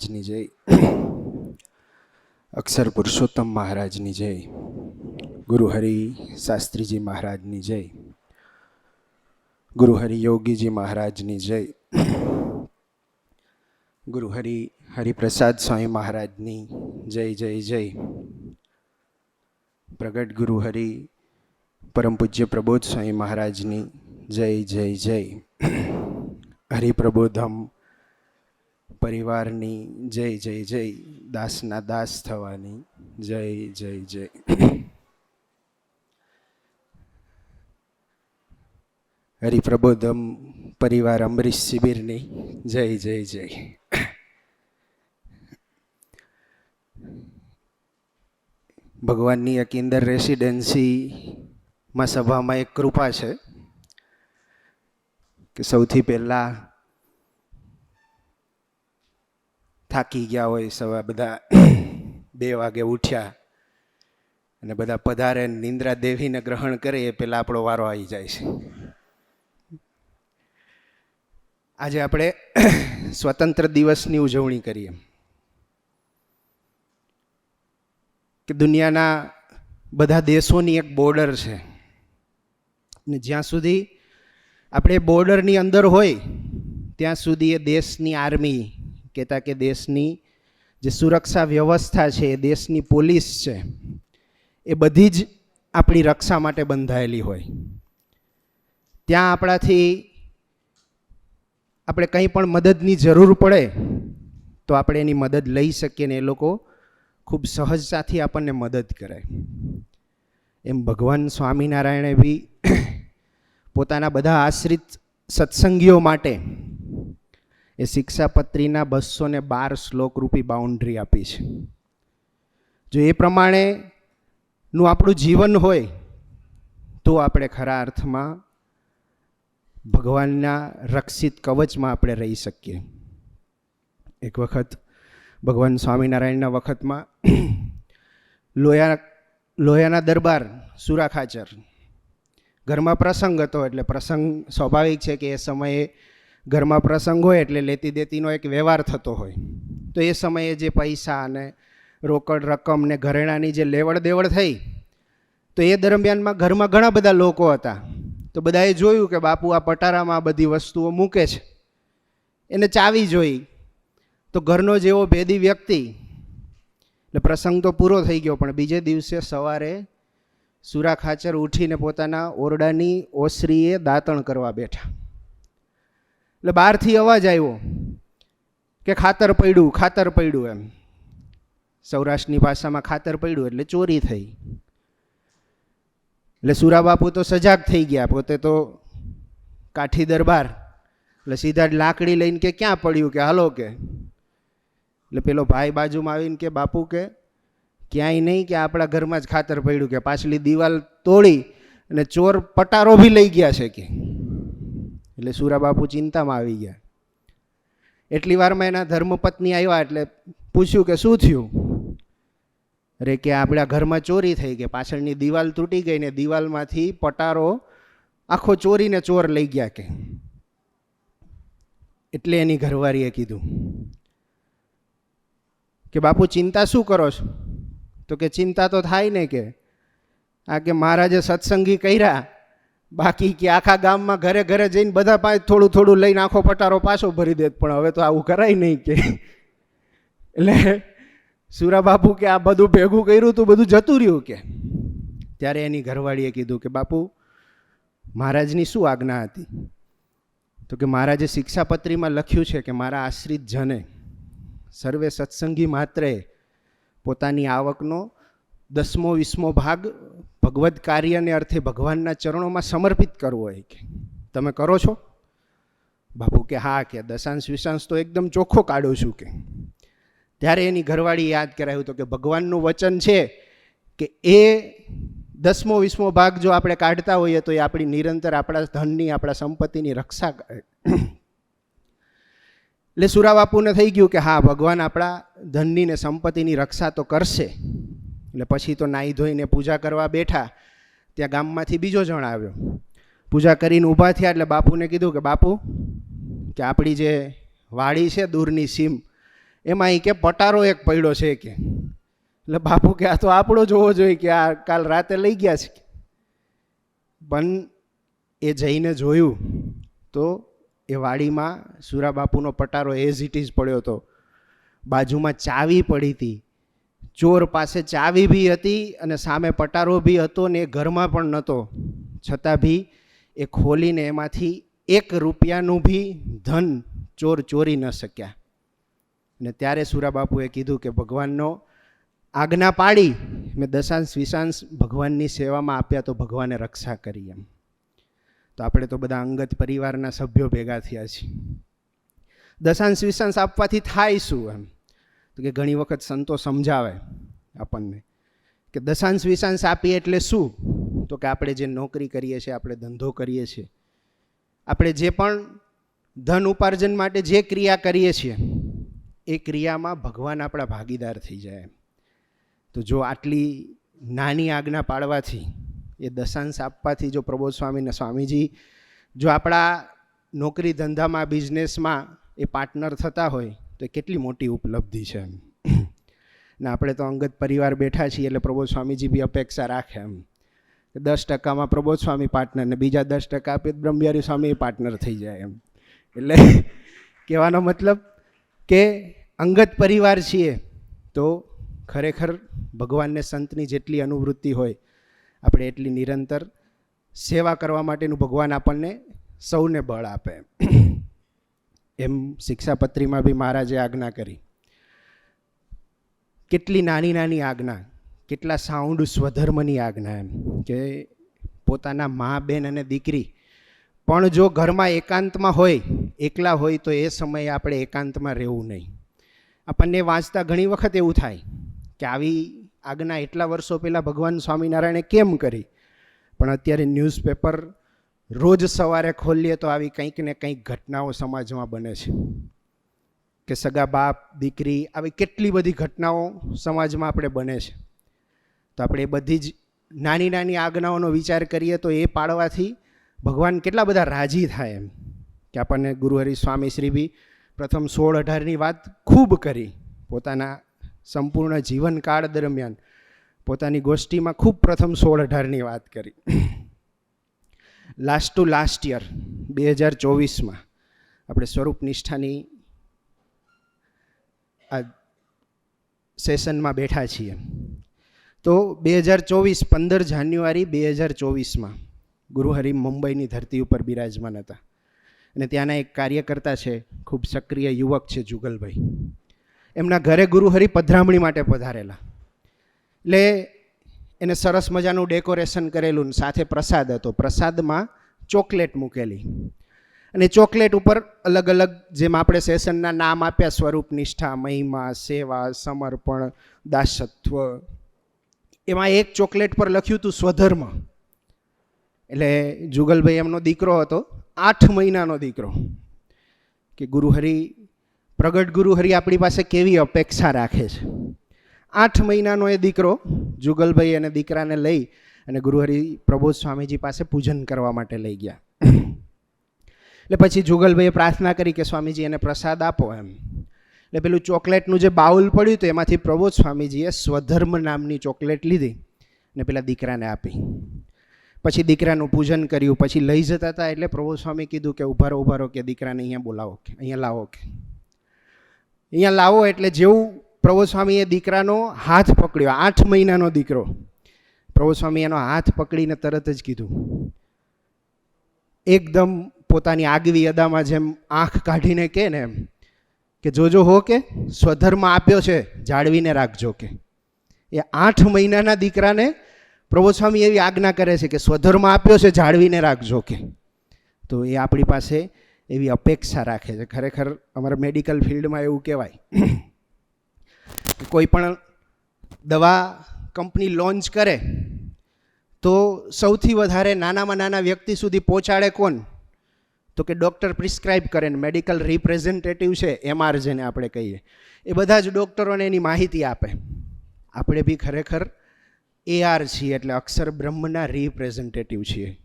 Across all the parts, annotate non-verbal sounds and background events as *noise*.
મહારાજની જય. *coughs* અક્ષર પુરુષોત્તમ મહારાજની જય. ગુરુ હરિ શાસ્ત્રીજી મહારાજની જય. ગુરુ હરિ યોગીજી મહારાજની જય. *coughs* ગુરુ હરિ હરિપ્રસાદ સ્વામી મહારાજની જય જય જય. પ્રગટ ગુરુ હરિ પરમ પૂજ્ય પ્રબોધ સ્વામી મહારાજની જય જય જય. *coughs* હરિપ્રબોધમ પરિવારની જય જય જય, દાસના દાસ થવાની. જય જય જય. હરિપ્રબોધમ પરિવાર અમરીશ શિબિરની. જય જય જય. ભગવાનની એક ઇન્દર રેસિડેન્સીમાં સભામાં એક કૃપા છે કે સૌથી પહેલાં થાકી ગયા હોય, સવા બધા *clears throat* બે વાગે ઉઠ્યા અને બધા પધારે નિંદ્રા દેવીને ગ્રહણ કરે એ પહેલાં આપણો વારો આવી જાય છે. આજે આપણે *clears throat* સ્વતંત્ર દિવસની ઉજવણી કરીએ. કે દુનિયાના બધા દેશોની એક બોર્ડર છે. ને જ્યાં સુધી આપણે બોર્ડરની અંદર હોય, ત્યાં સુધી એ દેશની આર્મી કહેતા કે દેશની જે સુરક્ષા વ્યવસ્થા છે, એ દેશની પોલીસ છે, એ બધી જ આપણી રક્ષા માટે બંધાયેલી હોય. ત્યાં આપણાથી આપણે કંઈ પણ મદદની જરૂર પડે, તો આપણે એની મદદ લઈ શકીએ ને એ લોકો ખૂબ સહજતાથી આપણને મદદ કરે. એમ ભગવાન સ્વામિનારાયણે બી પોતાના બધા આશ્રિત સત્સંગીઓ માટે એ શિક્ષાપત્રીના બસો ને બાર શ્લોક રૂપી બાઉન્ડ્રી આપી છે. જો એ પ્રમાણેનું આપણું જીવન હોય, તો આપણે ખરા અર્થમાં ભગવાનના રક્ષિત કવચમાં આપણે રહી શકીએ. એક વખત ભગવાન સ્વામિનારાયણના વખતમાં *clears throat* લોયા, લોયાના દરબાર સુરાખાચર. ઘરમાં પ્રસંગ હતો એટલે પ્રસંગ સ્વાભાવિક છે કે એ સમયે ઘરમાં પ્રસંગ હોય એટલે લેતી દેતીનો એક વ્યવહાર થતો હોય. તો એ સમયે જે પૈસા અને રોકડ રકમ ને ઘરેણાની જે લેવડ દેવડ થઈ, તો એ દરમિયાનમાં ઘરમાં ઘણા બધા લોકો હતા. તો બધાએ જોયું કે બાપુ આ પટારામાં આ બધી વસ્તુઓ મૂકે છે. એને ચાવી જોઈ. તો ઘરનો જેવો ભેદી વ્યક્તિ, એટલે પ્રસંગ તો પૂરો થઈ ગયો, પણ બીજે દિવસે સવારે સુરા ખાચર ઉઠીને પોતાના ઓરડાની ઓસરીએ દાંતણ કરવા બેઠા. એટલે બહારથી અવાજ આવ્યો કે ખાતર પડ્યું ખાતર પડ્યું એમ. સૌરાષ્ટ્રની ભાષામાં ખાતર પડ્યું એટલે ચોરી થઈ. એટલે સુરાબાપુ તો સજાગ થઈ ગયા, પોતે તો કાઠી દરબાર. એટલે સીધા જ લાકડી લઈને કે ક્યાં પડ્યું કે હાલો કે. એટલે પેલો ભાઈ બાજુમાં આવીને કે બાપુ કે ક્યાંય નહીં કે આપણા ઘરમાં જ ખાતર પડ્યું કે પાછલી દિવાલ તોડી અને ચોર પટારો બી લઈ ગયા છે કે. એટલે સુરાબાપુ ચિંતામાં આવી ગયા. એટલી વારમાં એના ધર્મપત્ની આવ્યા એટલે પૂછ્યું કે શું થયું? અરે કે આપણા ઘરમાં ચોરી થઈ ગઈ, પાછળની દિવાલ તૂટી ગઈ ને દિવાલમાંથી પટારો આખો ચોરીને ચોર લઈ ગયા કે. એટલે એની ઘરવાળીએ કીધું કે બાપુ ચિંતા શું કરો છો? તો કે ચિંતા તો થાય ને કે. આ કે મહારાજે સત્સંગી કર્યા બાકી કે આખા ગામમાં ઘરે ઘરે જઈને બધા પાસે થોડું થોડું લઈને આખો પટારો પાછો ભરી દે પણ હવે તો આવું કરાય નહીં કે. એટલે સુરા બાપુ કે આ બધું ભેગું કર્યું તું, બધું જતું રહ્યું કે. ત્યારે એની ઘરવાળીએ કીધું કે, બાપુ, મહારાજની શું આજ્ઞા હતી? તો કે, મહારાજે શિક્ષાપત્રીમાં લખ્યું છે કે મારા આશ્રિત જને સર્વે સત્સંગી માત્રે પોતાની આવકનો દસમો, વીસમો ભાગ ભગવદ કાર્યને અર્થે ભગવાનના ચરણોમાં સમર્પિત કરવો હોય કે? તમે કરો છો? બાપુ કે, હા, કે દશાંશ વિશાંશ તો એકદમ ચોખ્ખો કાઢું છું કે. ત્યારે એની ઘરવાળી યાદ કરાયું તો કે ભગવાનનું વચન છે કે એ દસમો, વીસમો ભાગ જો આપણે કાઢતા હોઈએ તો એ આપણી નિરંતર આપણા ધનની, આપણા સંપત્તિની રક્ષા કરે. એટલે સુરાબાપુને થઈ ગયું કે, હા, ભગવાન આપણા ધનની ને સંપત્તિની રક્ષા તો કરશે. એટલે પછી તો નાહી ધોઈને પૂજા કરવા બેઠા, ત્યાં ગામમાંથી બીજો જણ આવ્યો. પૂજા કરીને ઊભા થયા એટલે બાપુને કીધું કે, બાપુ, કે આપણી જે વાડી છે દૂરની સીમ, એમાં એ કે પટારો એક પડ્યો છે કે? એટલે બાપુ કે, આ તો આપણો જોવો જોઈએ કે આ કાલ રાતે લઈ ગયા છે પણ એ જઈને જોયું તો એ વાડીમાં સુરા બાપુનો પટારો એઝ ઇટ ઇઝ પડ્યો હતો. બાજુમાં ચાવી પડી હતી. ચોર પાસે ચાવી બી હતી અને સામે પટારો બી હતો ને એ ઘરમાં પણ નહોતો. છતાં બી એ ખોલીને એમાંથી એક રૂપિયાનું બી ધન ચોર ચોરી ન શક્યા. ને ત્યારે સુરાબાપુએ કીધું કે ભગવાનનો આજ્ઞા પાડી મેં દશાંશ વિશાંશ ભગવાનની સેવામાં આપ્યા તો ભગવાને રક્ષા કરી એમ. તો આપણે તો બધા અંગત પરિવારના સભ્યો ભેગા થયા છીએ. દશાંશ વિશાંશ આપવાથી થાય શું એમ? કે ઘણી વખત સંતો સમજાવે આપણને કે દશાંશ વિશાંશ આપીએ એટલે શું? તો કે આપણે જે નોકરી કરીએ છીએ, આપણે ધંધો કરીએ છીએ. આપણે જે પણ ધન ઉપાર્જન માટે જે ક્રિયા કરીએ છીએ, એ ક્રિયામાં ભગવાન આપણા ભાગીદાર થઈ જાય તો જો આટલી નાની આજ્ઞા પાડવાથી એ દશાંશ આપવાથી જો પ્રબોધ સ્વામીને સ્વામીજી જો આપણા નોકરી ધંધામાં, બિઝનેસમાં એ પાર્ટનર થતા હોય તો એ કેટલી મોટી ઉપલબ્ધિ છે એમ. ને આપણે તો અંગત પરિવાર બેઠા છીએ એટલે પ્રબોધ સ્વામીજી બી અપેક્ષા રાખે એમ. દસ ટકામાં પ્રબોધ સ્વામી પાર્ટનર ને બીજા દસ ટકા આપીએ તો બ્રહ્મબિહારી સ્વામી પાર્ટનર થઈ જાય એમ. એટલે કહેવાનો મતલબ કે અંગત પરિવાર છીએ તો ખરેખર ભગવાનને સંતની જેટલી અનુવૃત્તિ હોય, આપણે એટલી નિરંતર સેવા કરવા માટેનું ભગવાન આપણને સૌને બળ આપે એમ શિક્ષાપત્રીમાં બી મહારાજે આજ્ઞા કરી. કેટલી નાની નાની આજ્ઞા, કેટલા સાઉન્ડ સ્વધર્મની આજ્ઞા એમ કે પોતાના મા, બેન અને દીકરી પણ જો ઘરમાં એકાંતમાં હોય, એકલા હોય તો એ સમયે આપણે એકાંતમાં રહેવું નહીં. આપણને વાંચતા ઘણી વખત એવું થાય કે આવી આજ્ઞા એટલા વર્ષો પહેલાં ભગવાન સ્વામિનારાયણે કેમ કરી? પણ અત્યારે ન્યૂઝપેપર રોજ સવારે ખોલીએ તો આવી કંઈક ને કંઈક ઘટનાઓ સમાજમાં બને છે. કે સગા બાપ, દીકરી આવી કેટલી બધી ઘટનાઓ સમાજમાં આપણે બને છે. તો આપણે એ બધી જ નાની નાની આજ્ઞાઓનો વિચાર કરીએ તો એ પાડવાથી ભગવાન કેટલા બધા રાજી થાય એમ. કે આપણને ગુરુહરિ સ્વામી શ્રી બી પ્રથમ સોળ અઢારની વાત ખૂબ કરી. પોતાના સંપૂર્ણ જીવનકાળ દરમિયાન પોતાની ગોષ્ઠીમાં ખૂબ પ્રથમ સોળ અઢારની વાત કરી. લાસ્ટ ટુ લાસ્ટ યર બે હજાર ચોવીસમાં, આપણે સ્વરૂપ નિષ્ઠાની આ સેશનમાં બેઠા છીએ. તો બે હજાર ચોવીસ, પંદર જાન્યુઆરી બે હજાર ચોવીસમાં ગુરુહરિ મુંબઈની ધરતી ઉપર બિરાજમાન હતા. અને ત્યાંના એક કાર્યકર્તા છે, ખૂબ સક્રિય યુવક છે જુગલભાઈ. એમના ઘરે ગુરુહરિ પધરામણી માટે પધારેલા. એટલે એને સરસ મજાનું ડેકોરેશન કરેલું સાથે પ્રસાદ હતો. પ્રસાદમાં ચોકલેટ મૂકેલી. અને ચોકલેટ ઉપર અલગ અલગ જેમ આપણે સેશનના નામ આપ્યા, સ્વરૂપ, નિષ્ઠા, મહિમા, સેવા, સમર્પણ, દાસત્વ. એમાં એક ચોકલેટ પર લખ્યું હતું સ્વધર્મ. એટલે જુગલભાઈ એમનો દીકરો હતો, આઠ મહિનાનો દીકરો. કે ગુરુહરિ, પ્રગટ ગુરુહરિ આપણી પાસે કેવી અપેક્ષા રાખે છે? આઠ મહિનાનો એ દીકરો, જુગલભાઈ અને દીકરાને લઈ અને ગુરુહરિ પ્રબોધ સ્વામીજી પાસે પૂજન કરવા માટે લઈ ગયા. એટલે પછી જુગલભાઈએ પ્રાર્થના કરી કે સ્વામીજી એને પ્રસાદ આપો એમ. એટલે પેલું ચોકલેટનું જે બાઉલ પડ્યું હતું એમાંથી પ્રબોધ સ્વામીજીએ સ્વધર્મ નામની ચોકલેટ લીધી અને પેલા દીકરાને આપી. પછી દીકરાનું પૂજન કર્યું, પછી લઈ જતા હતા એટલે પ્રભુ સ્વામી કીધું કે ઉભારો ઉભારો કે દીકરાને અહીંયા બોલાવો કે, અહીંયા લાવો કે. અહીંયા લાવો એટલે જેવું પ્રભુ સ્વામીએ દીકરાનો હાથ પકડ્યો, આઠ મહિનાનો દીકરો. પ્રભુસ્વામી એનો હાથ પકડીને તરત જ કીધું, એકદમ પોતાની આગવી અદામાં જેમ આંખ કાઢીને કે ને એમ, કે જોજો હો કે સ્વધર્મ આપ્યો છે, જાળવીને રાખજો કે. એ આઠ મહિનાના દીકરાને પ્રભુસ્વામી એવી આજ્ઞા કરે છે કે સ્વધર્મ આપ્યો છે, જાળવીને રાખજો કે. તો એ આપણી પાસે એવી અપેક્ષા રાખે છે. ખરેખર અમારા મેડિકલ ફિલ્ડમાં એવું કહેવાય. કોઈ પણ દવા કંપની લોન્ચ કરે, તો સૌથી વધારે નાનામાં નાના વ્યક્તિ સુધી પહોંચાડે કોણ? તો કે ડૉક્ટર પ્રિસ્ક્રાઇબ કરે ને મેડિકલ રિપ્રેઝેન્ટેટિવ છે એમઆર જેને આપણે કહીએ. એ બધા જ ડૉક્ટરોને એની માહિતી આપે. આપણે બી ખરેખર એઆર છીએ એટલે અક્ષર બ્રહ્મના રિપ્રેઝેન્ટેટિવ છીએ.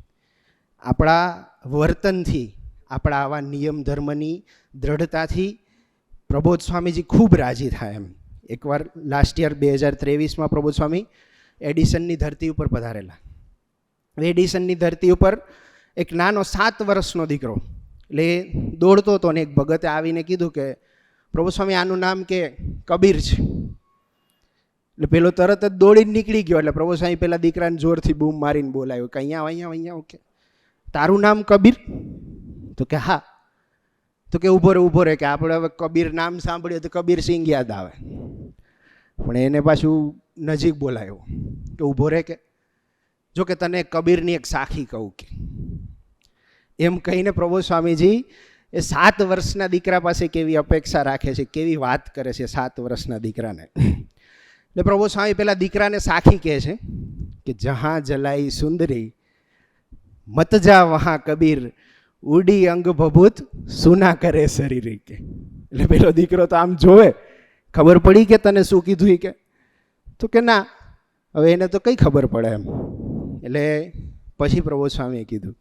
આપણા વર્તનથી, આપણા આવા નિયમ ધર્મની દ્રઢતાથી પ્રબોધ સ્વામીજી ખૂબ રાજી થાય એમ. એકવાર લાસ્ટ યર બે હજાર ત્રેવીસમાં પ્રભુ સ્વામી એડિસનની ધરતી ઉપર પધારેલા. એડિસનની ધરતી ઉપર એક નાનો સાત વર્ષનો દીકરો, એટલે દોડતો હતો ને એક ભગતે આવીને કીધું કે પ્રભુ સ્વામી આનું નામ કે કબીર છે. એટલે પેલો તરત જ દોડીને નીકળી ગયો, એટલે પ્રભુ સ્વામી પેલા દીકરાને જોરથી બૂમ મારીને બોલાવ્યો કે, અહીંયા અહીંયા અહીંયા ઓકે તારું નામ કબીર? તો કે, હા. તો કે ઊભો રે ઊભો રે. કે, આપણે હવે કબીર નામ સાંભળીએ તો કબીર સિંહ યાદ આવે. પણ એને પાછું નજીક બોલાયો કે ઊભો રહે કે, જો કે તને કબીરની એક સાખી કહું કે. એમ કહીને પ્રભુ સ્વામીજી, એ સાત વર્ષના દીકરા પાસે કેવી અપેક્ષા રાખે છે? કેવી વાત કરે છે સાત વર્ષના દીકરાને? એટલે પ્રભુ સ્વામી પેલા દીકરાને સાખી કહે છે કે, જહાં જલાઈ સુંદરી, મત જા વહાં કબીર, ઉડી અંગ ભભૂત, સુના કરે શરીર કે એટલે પેલો દીકરો તો આમ જોવે. ખબર પડી કે તને શું કીધું એ કે? તો કે ના, હવે એને તો કઈ ખબર પડે એમ. એટલે પછી પ્રભુ સ્વામીએ કીધું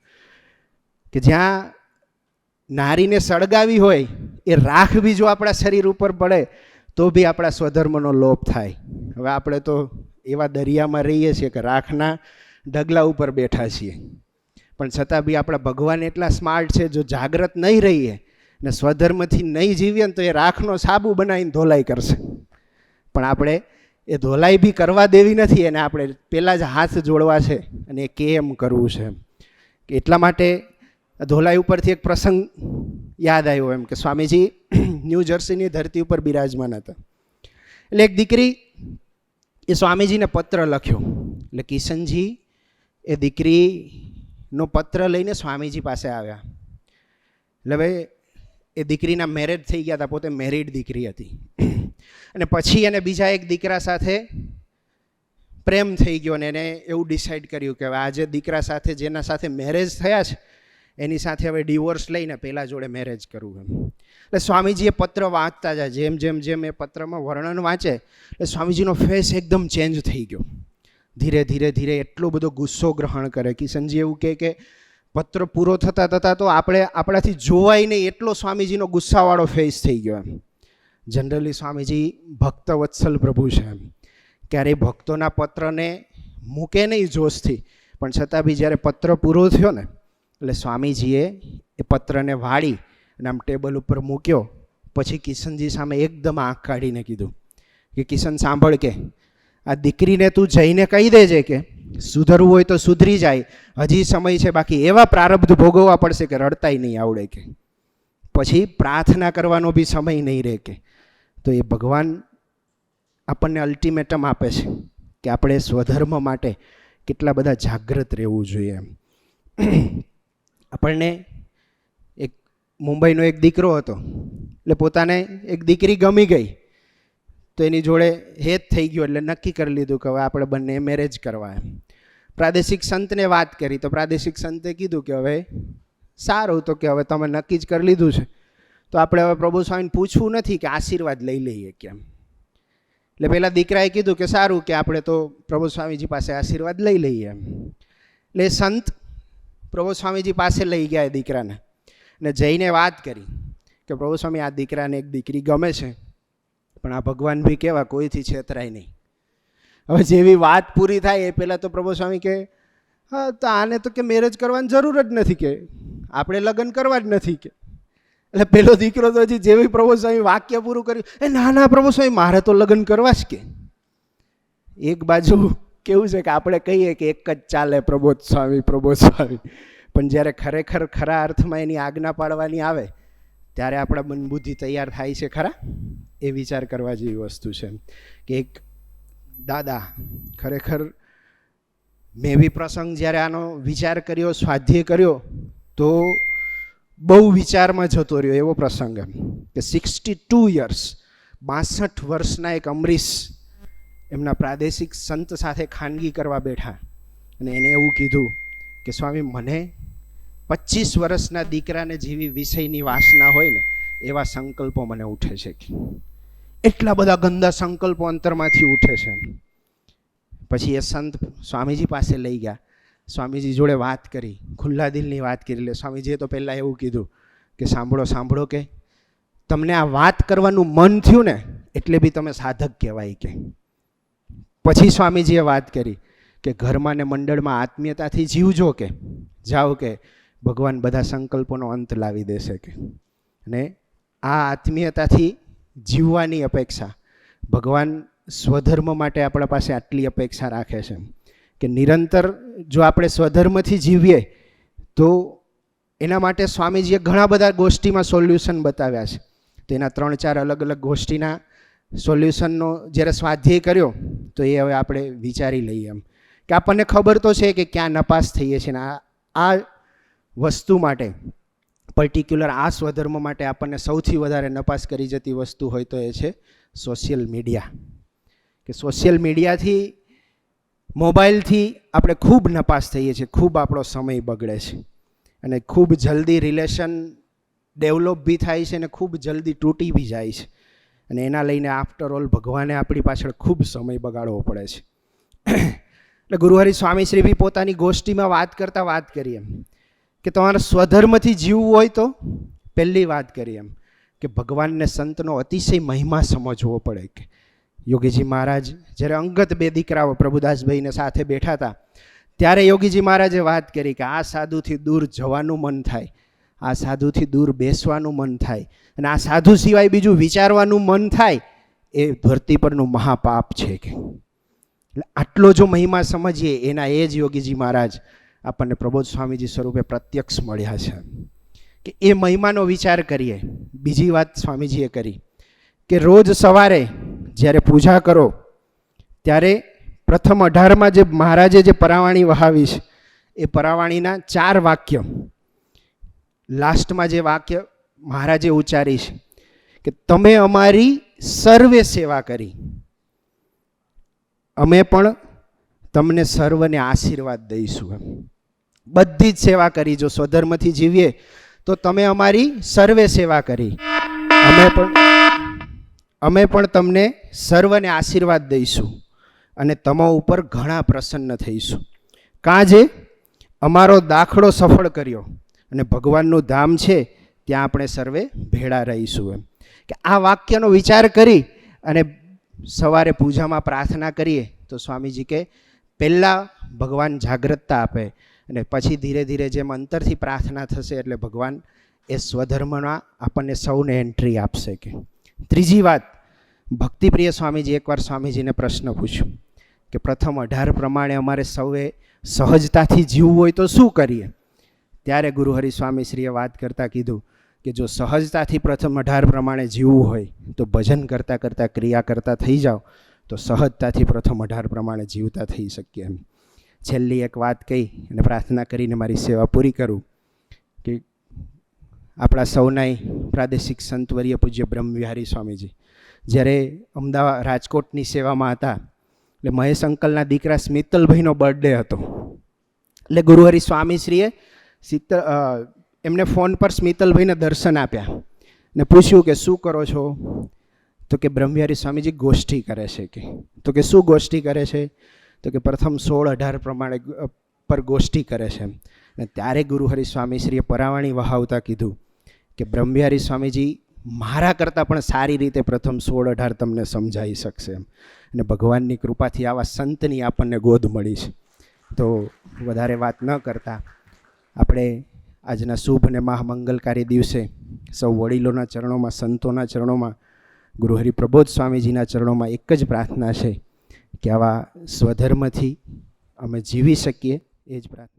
કે જ્યાં નારીને સળગાવી હોય, એ રાખ બી જો આપણા શરીર ઉપર પડે, તો બી આપણા સ્વધર્મનો લોપ થાય. હવે આપણે તો એવા દરિયામાં રહીએ છીએ કે રાખના ઢગલા ઉપર બેઠા છીએ. પણ છતાં બી આપણા ભગવાન એટલા સ્માર્ટ છે, જો જાગ્રત નહીં રહીએ ને સ્વધર્મથી નહીં જીવીએ ને તો એ રાખનો સાબુ બનાવીને ધોલાઈ કરશે. પણ આપણે એ ધોલાઈ બી કરવા દેવી નથી એને આપણે પહેલાં જ હાથ જોડવા છે અને એ કેમ કરવું છે એટલા માટે ધોલાઈ ઉપરથી એક પ્રસંગ યાદ આવ્યો એમ કે સ્વામીજી *clears throat* ન્યૂ જર્સીની ધરતી ઉપર બિરાજમાન હતા. એટલે એક દીકરી એ સ્વામીજીને પત્ર લખ્યો. એટલે કિશનજી એ દીકરીનો પત્ર લઈને સ્વામીજી પાસે આવ્યા. એટલે હવે એ દીકરીના મેરેજ થઈ ગયા હતા પોતે મેરિડ દીકરી હતી. અને પછી એને બીજા એક દીકરા સાથે પ્રેમ થઈ ગયો ને એને એવું ડિસાઈડ કર્યું કે આજે દીકરા સાથે, જેના સાથે મેરેજ થયા છે, એની સાથે હવે ડિવોર્સ લઈને પહેલાં જોડે મેરેજ કરવું એમ. એટલે સ્વામીજીએ પત્ર વાંચતા જાય, જેમ જેમ જેમ એ પત્રમાં વર્ણન વાંચે, એટલે સ્વામીજીનો ફેસ એકદમ ચેન્જ થઈ ગયો. ધીરે ધીરે ધીરે એટલો બધો ગુસ્સો ગ્રહણ કરે. કિશનજી એવું કહે કે પત્ર પૂરો થતાં થતાં તો આપણે આપણાથી જોવાય નહીં, એટલો સ્વામીજીનો ગુસ્સાવાળો ફેસ થઈ ગયો એમ. જનરલી સ્વામીજી ભક્ત વત્સલ પ્રભુ છે એમ. ક્યારેય ભક્તોના પત્રને મૂકે નહીં જોશથી, પણ છતાં બી જ્યારે પત્ર પૂરો થયો ને, એટલે સ્વામીજીએ એ પત્રને વાળી અને આમ ટેબલ ઉપર મૂક્યો, પછી કિશનજી સામે એકદમ આંખ કાઢીને કીધું કે, કિશન, સાંભળ કે આ દીકરીને તું જઈને કહી દેજે કે સુધરવું હોય તો સુધરી જાય. હજી સમય છે બાકી. એવા પ્રારબ્ધ ભોગવવા પડશે કે રડતાય નહીં આવડે કે. પછી પ્રાર્થના કરવાનો બી સમય નહીં રહે કે. તો એ ભગવાન આપણને અલ્ટિમેટમ આપે છે કે આપણે સ્વધર્મ માટે કેટલા બધા જાગૃત રહેવું જોઈએ એમ. આપણને એક મુંબઈનો એક દીકરો હતો. એટલે પોતાને એક દીકરી ગમી ગઈ. તો એની જોડે હેત થઈ ગયો એટલે નક્કી કરી લીધું કે હવે આપણે બંને મેરેજ કરવા એમ. પ્રાદેશિક સંતને વાત કરી તો પ્રાદેશિક સંતે કીધું કે હવે સારું તો કે હવે તમે નક્કી જ કરી લીધું છે. તો આપણે હવે પ્રભુ સ્વામીને પૂછવું નથી કે આશીર્વાદ લઈ લઈએ કેમ. એટલે પહેલાં દીકરાએ કીધું કે સારું કે આપણે તો પ્રભુ સ્વામીજી પાસે આશીર્વાદ લઈ લઈએ એમ. એટલે સંત પ્રભુ સ્વામીજી પાસે લઈ ગયા એ દીકરાને. ને જઈને વાત કરી કે પ્રભુ સ્વામી આ દીકરાને એક દીકરી ગમે છે. પણ આ ભગવાન બી કેવા કોઈથી છેતરાય નહીં. હવે જેવી વાત પૂરી થાય એ પહેલાં તો પ્રભુ સ્વામી કે હા, તો આને તો કે મેરેજ કરવાની જરૂર જ નથી કે. આપણે લગ્ન કરવા જ નથી કે. એટલે પેલો દીકરો તો હજી જેવી પ્રભુ સ્વામી વાક્ય પૂરું કર્યું, એ ના ના, પ્રભુ સ્વામી, મારે તો લગ્ન કરવા જ કે. એક બાજુ કેવું છે કે આપણે કહીએ કે એક જ ચાલે પ્રબોધ સ્વામી પ્રબોધ સ્વામી. પણ જ્યારે ખરેખર ખરા અર્થમાં એની આજ્ઞા પાડવાની આવે, ત્યારે આપણા મનબુદ્ધિ તૈયાર થાય છે ખરા? એ વિચાર કરવા જેવી વસ્તુ છે. કે એક દાદા ખરેખર મેં બી પ્રસંગ જ્યારે આનો વિચાર કર્યો, સ્વાધ્યાય કર્યો, તો બહુ વિચારમાં જતો રહ્યો એવો પ્રસંગ એમ. કે સિક્સટી ટુ યર્સ બાસઠ વર્ષના એક અમરીશ એમના પ્રાદેશિક સંત સાથે ખાનગી કરવા બેઠા અને એને એવું કીધું કે, સ્વામી, મને પચીસ વર્ષના દીકરાને જેવી વિષયની વાસના હોય ને, એવા સંકલ્પો મને ઉઠે છે. એટલા બધા ગંદા સંકલ્પો અંતરમાંથી ઉઠે છે. પછી એ સંત સ્વામીજી પાસે લઈ ગયા. સ્વામીજી જોડે વાત કરી, ખુલ્લા દિલની વાત કરી. એટલે સ્વામીજીએ તો પહેલાં એવું કીધું કે સાંભળો સાંભળો કે તમને આ વાત કરવાનું મન થયું ને, એટલે બી તમે સાધક કહેવાય કે. પછી સ્વામીજીએ વાત કરી કે ઘરમાં ને મંડળમાં આત્મીયતાથી જીવજો કે, જાઓ કે ભગવાન બધા સંકલ્પોનો અંત લાવી દેશે કે. અને આ આત્મીયતાથી જીવવાની અપેક્ષા. ભગવાન સ્વધર્મ માટે આપણા પાસે આટલી અપેક્ષા રાખે છે. કે નિરંતર જો આપણે સ્વધર્મથી જીવીએ, તો એના માટે સ્વામીજીએ ઘણા બધા ગોષ્ઠીમાં સોલ્યુશન બતાવ્યા છે. તો એના ત્રણ ચાર અલગ અલગ ગોષ્ઠીના સોલ્યુશનનો જ્યારે સ્વાધ્યાય કર્યો, તો એ હવે આપણે વિચારી લઈએ એમ. કે આપણને ખબર તો છે કે ક્યાં નપાસ થઈએ છીએ ને આ આ વસ્તુ માટે. પર્ટિક્યુલર આ સ્વધર્મ માટે આપણને સૌથી વધારે નપાસ કરી જતી વસ્તુ હોય તો એ છે સોશિયલ મીડિયા કે સોશિયલ મીડિયાથી મોબાઈલથી આપણે ખૂબ નપાસ થઈએ છીએ, ખૂબ આપણો સમય બગડે છે. અને ખૂબ જલ્દી રિલેશન ડેવલપ બી થાય છે અને ખૂબ જલ્દી તૂટી બી જાય છે. અને એના લઈને આફ્ટર ઓલ ભગવાને આપણી પાછળ ખૂબ સમય બગાડવો પડે છે. એટલે ગુરુહરિ સ્વામી શ્રી બી પોતાની ગોષ્ઠીમાં વાત કરતાં વાત કરીએ એમ. કે તમારે સ્વધર્મથી જીવવું હોય તો? પહેલી વાત કરી એમ કે ભગવાનને સંતનો અતિશય મહિમા સમજવો પડે કે યોગીજી મહારાજ જ્યારે અંગત બે દીકરાઓ પ્રભુદાસભાઈને સાથે બેઠા હતા, ત્યારે યોગીજી મહારાજે વાત કરી કે આ સાધુથી દૂર જવાનું મન થાય, આ સાધુથી દૂર બેસવાનું મન થાય અને આ સાધુ સિવાય બીજું વિચારવાનું મન થાય એ ધરતી પરનું મહાપાપ છે કે. એટલે આટલો જો મહિમા સમજીએ, એના એ જ યોગીજી મહારાજ આપણને પ્રબોધ સ્વામીજી સ્વરૂપે પ્રત્યક્ષ મળ્યા છે. કે એ મહિમાનો વિચાર કરીએ. બીજી વાત સ્વામીજીએ કરી કે રોજ સવારે જ્યારે પૂજા કરો, ત્યારે પ્રથમ અઢારમાં જે મહારાજે જે પરાવાણી વહાવી છે, એ પરાવાણીના ચાર વાક્ય. લાસ્ટમાં જે વાક્ય મહારાજે ઉચ્ચારી છે કે તમે અમારી સર્વે સેવા કરી. અમે પણ તમને સર્વને આશીર્વાદ દઈશું એમ. બધી જ સેવા કરી જો સ્વધર્મથી જીવીએ, તો તમે અમારી સર્વે સેવા કરી. અમે પણ અમે પણ તમને સર્વને આશીર્વાદ દઈશું અને તમા ઉપર ઘણા પ્રસન્ન થઈશું. કાં જે? અમારો દાખલો સફળ કર્યો અને ભગવાનનું ધામ છે, ત્યાં આપણે સર્વે ભેળા રહીશું એમ. કે આ વાક્યનો વિચાર કરી અને સવારે પૂજામાં પ્રાર્થના કરીએ, તો સ્વામીજી કે, પહેલાં ભગવાન જાગ્રતતા આપે અને પછી ધીરે ધીરે જેમ અંતરથી પ્રાર્થના થશે એટલે ભગવાન એ સ્વધર્મમાં આપણને સૌને એન્ટ્રી આપશે કે. ત્રીજી વાત, ભક્તિપ્રિય સ્વામીજી, એકવાર સ્વામીજીને પ્રશ્ન પૂછ્યો કે પ્રથમ અઢાર પ્રમાણે અમારે સૌએ સહજતાથી જીવવું હોય તો શું કરીએ? ત્યારે ગુરુહરિ સ્વામીશ્રીએ વાત કરતાં કીધું કે જો સહજતાથી પ્રથમ અઢાર પ્રમાણે જીવવું હોય તો ભજન કરતાં કરતાં ક્રિયા કરતાં થઈ જાઓ, તો સહજતાથી પ્રથમ અઢાર પ્રમાણે જીવતા થઈ શકીએ એમ. છેલ્લી એક વાત કહી અને પ્રાર્થના કરીને મારી સેવા પૂરી કરું કે આપણા સૌનાય પ્રાદેશિક સંતવર્ય પૂજ્ય બ્રહ્મવિહારી સ્વામીજી. જ્યારે અમદાવાદ રાજકોટની સેવામાં હતા, એટલે મહેશ અંકલના દીકરા સ્મિતલભાઈનો બર્થડે હતો. એટલે ગુરુહરિ સ્વામીશ્રીએ શીતળ એમને ફોન પર સ્મિતલભાઈને દર્શન આપ્યા ને પૂછ્યું કે શું કરો છો? તો કે બ્રહ્મવિહારી સ્વામીજી ગોષ્ઠી કરે છે કે. તો કે શું ગોષ્ઠી કરે છે? તો કે પ્રથમ સોળ અઢાર પ્રમાણે પર ગોષ્ઠી કરે છે અને ત્યારે ગુરુહરિ સ્વામીશ્રીએ પરાવાણી વહાવતા કીધું કે બ્રહ્મવિહારી સ્વામીજી, મારા કરતાં પણ સારી રીતે પ્રથમ સોળ અઢાર તમને સમજાવી શકશે એમ. અને ભગવાનની કૃપાથી આવા સંતની આપણને ગોદ મળી છે. તો વધારે વાત ન કરતા આપણે આજના શુભ અને મહામંગલકારી દિવસે સૌ વડીલોના ચરણોમાં, સંતોના ચરણોમાં ગુરુહરિ પ્રબોધ સ્વામીજીના ચરણોમાં એક જ પ્રાર્થના છે. કે આવા સ્વધર્મથી અમે જીવી શકીએ એ જ પ્રાર્થના